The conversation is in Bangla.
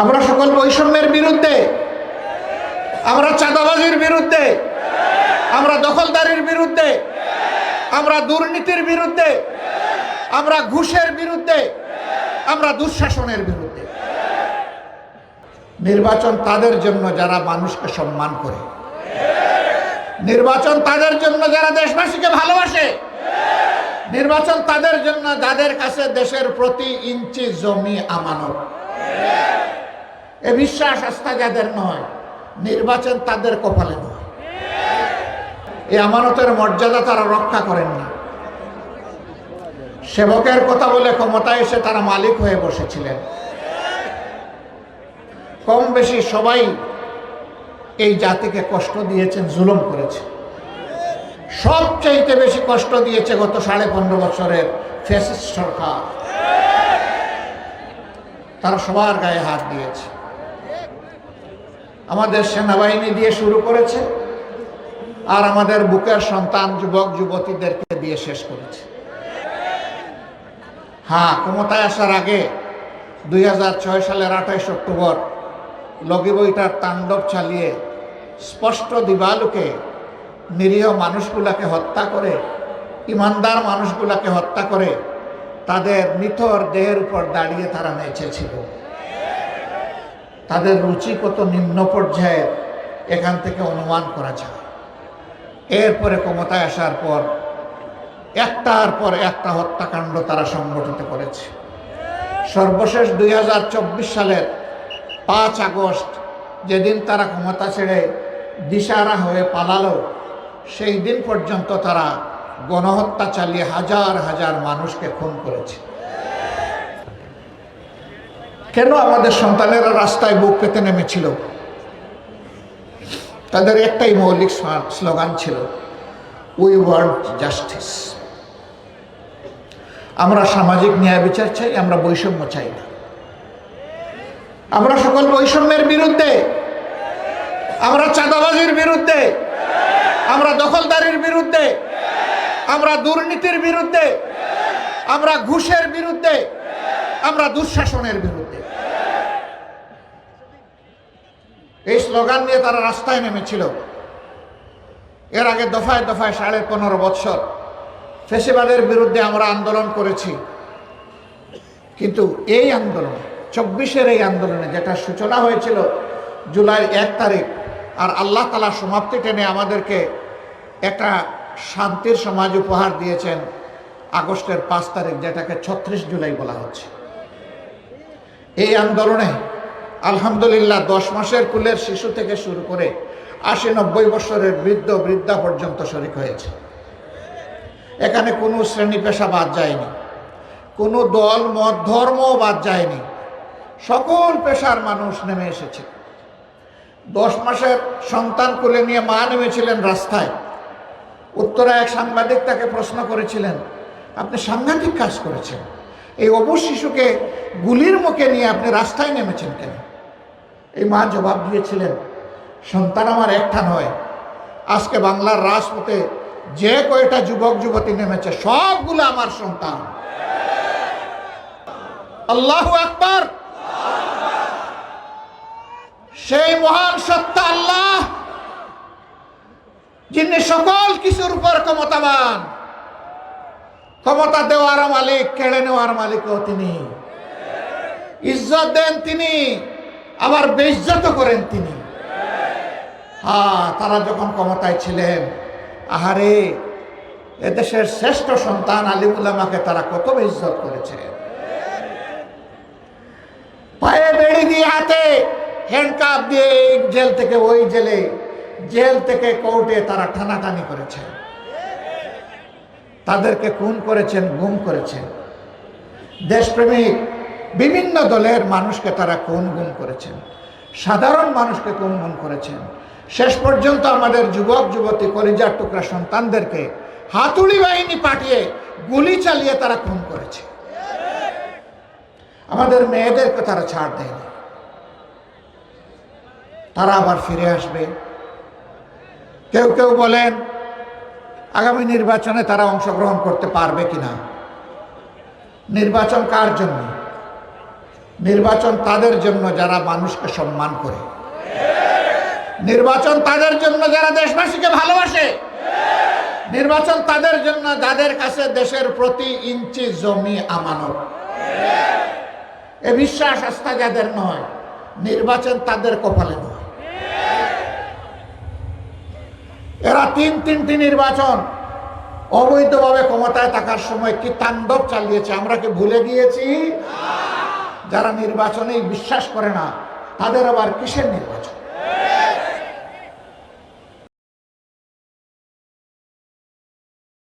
আমরা সকল বৈষম্যের বিরুদ্ধে, আমরা চাঁদাবাজির বিরুদ্ধে, আমরা দখলদারির বিরুদ্ধে, আমরা দুর্নীতির বিরুদ্ধে, আমরা ঘুষের বিরুদ্ধে, আমরা দুঃশাসনের বিরুদ্ধে। নির্বাচন তাদের জন্য যারা মানুষকে সম্মান করে। নির্বাচন তাদের জন্য যারা দেশবাসীকে ভালোবাসে। নির্বাচন তাদের জন্য যাদের কাছে দেশের প্রতি ইঞ্চি জমি আমানত। এ বিশ্বাস আস্থা যাদের নয়, নির্বাচন তাদের কপালে নয়। এই আমানতের মর্যাদা তারা রক্ষা করেন না। সেবকের কথা বলে ক্ষমতায় এসে তারা মালিক হয়ে বসেছিলেন। কম বেশি সবাই এই জাতিকে কষ্ট দিয়েছেন, জুলুম করেছে। সবচাইতে বেশি কষ্ট দিয়েছে গত সাড়ে পনেরো বছরের ফেসিস্ট সরকার। তারা সবার গায়ে হাত দিয়েছে। আমাদের সেনাবাহিনী দিয়ে শুরু করেছে আর আমাদের বুকের সন্তান যুবক, যুবতীদেরকে দিয়ে শেষ করেছে। হ্যাঁ ক্ষমতায় আসার আগে দুই হাজার ছয় সালের আঠাইশ অক্টোবর লগি বইটার তাণ্ডব চালিয়ে স্পষ্ট দিবালুকে নিরীহ মানুষগুলাকে হত্যা করে, ইমানদার মানুষগুলাকে হত্যা করে তাদের নিথর দেহের উপর দাঁড়িয়ে তারা নেচেছিল। তাদের রুচি কত নিম্ন পর্যায়ের এখান থেকে অনুমান করা যায়। এরপরে ক্ষমতায় আসার পর, একটার পর একটা হত্যাকাণ্ড তারা সংগঠিত করেছে। সর্বশেষ দুই হাজার চব্বিশ সালের পাঁচ আগস্ট, যেদিন তারা ক্ষমতা ছেড়ে দিশারা হয়ে পালালো, সেই দিন পর্যন্ত তারা গণহত্যা চালিয়ে হাজার হাজার মানুষকে খুন করেছে। কেন আমাদের সন্তানেরা রাস্তায় বুক পেতে নেমেছিল? তাদের একটাই মৌলিক স্লোগান ছিল উই ওয়ান্ট জাস্টিস আমরা সামাজিক ন্যায় বিচার চাই, আমরা বৈষম্য চাই না। আমরা সকল বৈষম্যের বিরুদ্ধে, আমরা চাঁদাবাজির বিরুদ্ধে, আমরা দখলদারির বিরুদ্ধে, আমরা দুর্নীতির বিরুদ্ধে, আমরা ঘুষের বিরুদ্ধে আমরা দুঃশাসনের বিরুদ্ধে। এই স্লোগান নিয়ে তারা রাস্তায় নেমেছিল। এর আগে দফায় দফায় সাড়ে পনেরো বৎসর ফেসিবাদের বিরুদ্ধে আমরা আন্দোলন করেছি। কিন্তু এই আন্দোলন, চব্বিশের এই আন্দোলনে যেটা সূচনা হয়েছিল জুলাই এক তারিখ, আর আল্লাহ তালা সমাপ্তি টেনে আমাদেরকে একটা শান্তির সমাজ উপহার দিয়েছেন আগস্টের পাঁচ তারিখ, যেটাকে ছত্রিশ জুলাই বলা হচ্ছে। এই আন্দোলনে আলহামদুলিল্লাহ দশ মাসের কুলের শিশু থেকে শুরু করে আশি নব্বই বছরের বৃদ্ধ বৃদ্ধা পর্যন্ত শরিক হয়েছে। এখানে কোনো শ্রেণি পেশা বাদ যায়নি, কোনো দল, মত, ধর্ম বাদ যায়নি। সকল পেশার মানুষ নেমে এসেছে। দশ মাসের সন্তান কোলে নিয়ে মা নেমেছিলেন রাস্তায়। উত্তরা এক সাংবাদিক তাকে প্রশ্ন করেছিলেন, আপনি সাংঘাতিক কাজ করেছেন। এই অবুজ শিশুকে গুলির মুখে নিয়ে আপনি রাস্তায় নেমেছেন কেন? এই মা জবাব দিয়েছিলেন, সন্তান আমার একটা নয়। আজকে বাংলার রাজপথে যে কয়টা যুবক, যুবতী নেমেছে, সবগুলো আমার সন্তান। আল্লাহ আকবর। সেই মহান সত্তা আল্লাহ, যিনি সকল কিছুর উপর ক্ষমতাবান। ক্ষমতা দেওয়ার মালিক, কেড়ে নেওয়ার মালিকও তিনি। ইজ্জত দেন তিনি, আবার বেইজ্জত করেন তিনি। হ্যাঁ তারা যখন ক্ষমতায় ছিলেন, আহারে, এদেশের শ্রেষ্ঠ সন্তান আলিমুল্লামাকে তারা কত বেইজ্জত করেছে। পায়ে বেড়ি দিয়ে হাতে হ্যান্ডকাপ দিয়ে জেল থেকে, ওই জেলে, জেল থেকে কোর্টে তারা টানাটানি করেছে। তাদেরকে খুন করেছেন, গুম করেছেন। দেশপ্রেমিক বিভিন্ন দলের মানুষকে তারা খুন গুম করেছেন। সাধারণ মানুষকে খুন গুম করেছেন। শেষ পর্যন্ত আমাদের যুবক, যুবতী, কলিজার টুকরা সন্তানদেরকে হাতুড়ি বাহিনী পাঠিয়ে গুলি চালিয়ে তারা খুন করেছে। আমাদের মেয়েদেরকে তারা ছাড় দেয়নি। তারা আবার ফিরে আসবে। কেউ কেউ বলেন আগামী নির্বাচনে তারা অংশগ্রহণ করতে পারবে কিনা? নির্বাচন কার জন্য? নির্বাচন তাদের জন্য যারা মানুষকে সম্মান করে। নির্বাচন তাদের জন্য যারা দেশবাসীকে ভালোবাসে। নির্বাচন তাদের জন্য যাদের কাছে দেশের প্রতি ইঞ্চি জমি আমানত। এ বিশ্বাস আস্থা যাদের নয়, নির্বাচন তাদের কপালে নয়। এরা তিন তিনটি নির্বাচন। অবৈধভাবে ক্ষমতায় থাকার সময় কি তাণ্ডব চালিয়েছে? আমরা কি ভুলে গিয়েছি? যারা নির্বাচনেই বিশ্বাস করে না, তাদের আবার কিসের নির্বাচন?